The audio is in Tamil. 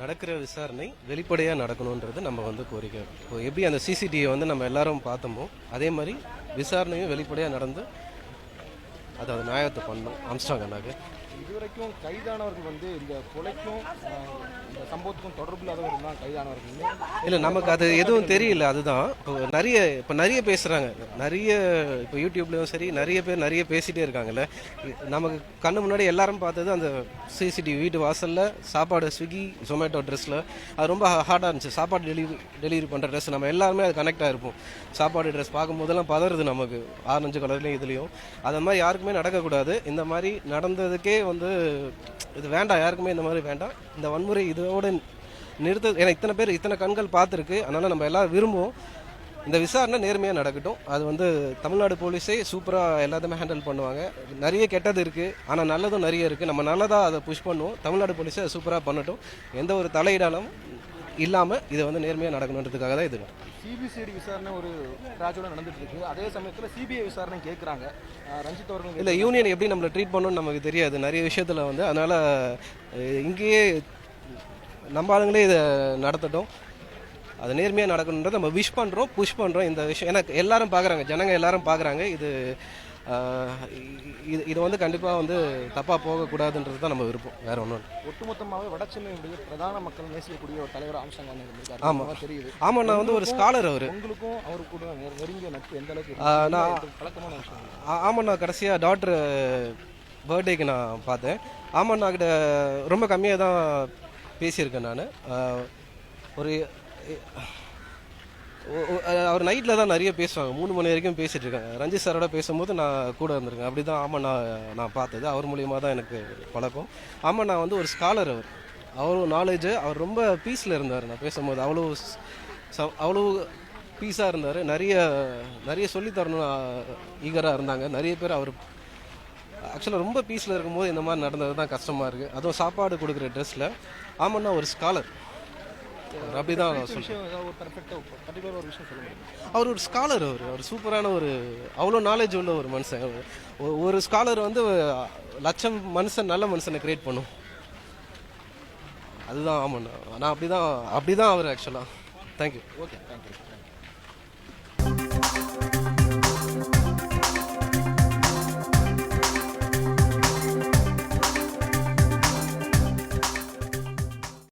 நடக்கிற விசாரணை வெளிப்படையாக நடக்கணுன்றது நம்ம வந்து கோரிக்கை. இப்போ எப்படி அந்த சிசிடிவி வந்து நம்ம எல்லாரும் பார்த்தோமோ அதே மாதிரி விசாரணையும் வெளிப்படையாக நடந்து அது அது நியாயத்தை பண்ணணும் அம்ஸ்டாங் அண்ணாக்கு. இதுவரைக்கும் கைதானவர்கள் வந்து இந்த கொலைக்கும் இந்த சம்பவத்துக்கும் தொடர்பு இல்லாதவர்கள் தான் கைதானவர்கள். இல்லை நமக்கு அது எதுவும் தெரியல அதுதான். இப்போ நிறைய இப்போ நிறைய பேசுகிறாங்க நிறைய இப்போ யூடியூப்லேயும் சரி நிறைய பேர் நிறைய பேசிகிட்டே இருக்காங்கல்ல. நமக்கு கண்ணு முன்னாடி எல்லாரும் பார்த்தது அந்த சிசிடிவி வீட்டு வாசலில் சாப்பாடு ஸ்விக்கி ஜொமேட்டோ ட்ரெஸ்ஸில் அது ரொம்ப ஹார்டாக இருந்துச்சு. சாப்பாடு டெலிவரி டெலிவரி பண்ணுற ட்ரெஸ் நம்ம எல்லாருமே அது கனெக்டாக இருப்போம். சாப்பாடு ட்ரெஸ் பார்க்கும்போதெல்லாம் பதறுது நமக்கு. ஆரஞ்சு கலர்லேயும் இதுலேயும். அது மாதிரி யாருக்குமே நடக்கக்கூடாது. இந்த மாதிரி நடந்ததுக்கே வந்து இது வேண்டாம் யாருக்குமே இந்த மாதிரி வேண்டாம். இந்த வன்முறை இதோட நிறுத்த ஏன்னா இத்தனை பேர் இத்தனை கண்கள் பார்த்துருக்கு. அதனால் நம்ம எல்லாம் விரும்புவோம். இந்த விசாரணை நேர்மையாக நடக்கட்டும். அது வந்து தமிழ்நாடு போலீஸே சூப்பராக எல்லாத்தையுமே ஹேண்டில் பண்ணுவாங்க. நிறைய கெட்டது இருக்குது ஆனால் நல்லதும் நிறைய இருக்குது நம்ம நல்லதாக அதை புஷ் பண்ணுவோம். தமிழ்நாடு போலீஸே அதை சூப்பராக பண்ணட்டும். எந்த ஒரு தலையிடாலும் இல்லாமல் இதை வந்து நேர்மையாக நடக்கணுன்றதுக்காக தான் இது. சிபிசிஐடி விசாரணை ஒரு ராஜோட நடந்துட்டு இருக்கு அதே சமயத்தில் சிபிஐ விசாரணை கேட்குறாங்க ரஞ்சித் அவர்கள் இல்லை யூனியன் எப்படி நம்மளை ட்ரீட் பண்ணணும்னு நமக்கு தெரியாது. நிறைய விஷயத்தில் வந்து அதனால் இங்கேயே நம்ம ஆளுங்களே இதை நடத்தட்டும். அது நேர்மையாக நடக்கணுன்றதை நம்ம விஷ் பண்ணுறோம் புஷ் பண்ணுறோம் இந்த விஷயம் ஏன்னா எல்லாரும் பார்க்குறாங்க ஜனங்க எல்லாரும் பார்க்குறாங்க இது இது இது வந்து கண்டிப்பாக வந்து தப்பாக போகக்கூடாதுன்றது தான் நம்ம விருப்பம். வேறு ஒன்றும் ஒட்டுமொத்தமாகவே வடசென்னையுடைய பிரதான மக்கள் நேசிக்கக்கூடிய ஒரு தலைவர் ஆம்சாங் இருந்திருக்காரு. ஆமா. நல்லா தெரியுது. ஆமாம் நான் வந்து ஒரு ஸ்காலர் அவர். உங்களுக்கும் அவரு கூட நெருங்கிய நட்பு எந்த அளவுக்கு? நான்- பழக்கமான விஷயம். ஆமாம் நான் கடைசியாக டாக்டர் பர்த்டேக்கு நான் பார்த்தேன். ஆமாம் நான் கிட்ட ரொம்ப கம்மியாக தான் பேசியிருக்கேன் நான். ஒரு அவர் நைட்டில் தான் நிறைய பேசுவாங்க. மூணு மணி வரைக்கும் பேசிகிட்டு இருக்காங்க. ரஞ்சித் சாரோட பேசும்போது நான் கூட இருந்திருக்கேன். அப்படி தான் ஆமாம் நான் நான் பார்த்தது. அவர் மூலியமாக தான் எனக்கு பழக்கம். ஆமாம் நான் வந்து ஒரு ஸ்காலர் அவர். அவ்வளோ நாலேஜு அவர் ரொம்ப பீஸில் இருந்தார் நான் பேசும்போது. அவ்வளோ அவ்வளோ பீஸாக இருந்தார். நிறைய நிறைய சொல்லித் தரணும் ஈகராக இருந்தாங்க. நிறைய பேர் அவர் ஆக்சுவலாக ரொம்ப பீஸில் இருக்கும்போது இந்த மாதிரி நடந்தது தான் கஷ்டமாக இருக்குது அதுவும் சாப்பாடு கொடுக்குற ட்ரெஸ்ஸில் ஆமாண்ணா ஒரு ஸ்காலர் அப்படி தான் ஒரு ஒரு பர்ஃபெக்டாக பர்டிகுலர் ஒரு விஷயம் சொல்ல அவர் ஒரு ஸ்காலர் அவர். அவர் சூப்பரான ஒரு அவ்வளோ நாலேஜ் உள்ள ஒரு மனுஷன். ஒரு ஸ்காலர் வந்து லட்சம் மனுஷன் நல்ல மனுஷனை கிரியேட் பண்ணும். அதுதான் ஆமாண்ணா. நான் அப்படி தான் அப்படி தான் அவர் ஆக்சுவலாக தேங்க்யூ ஓகே தேங்க்யூ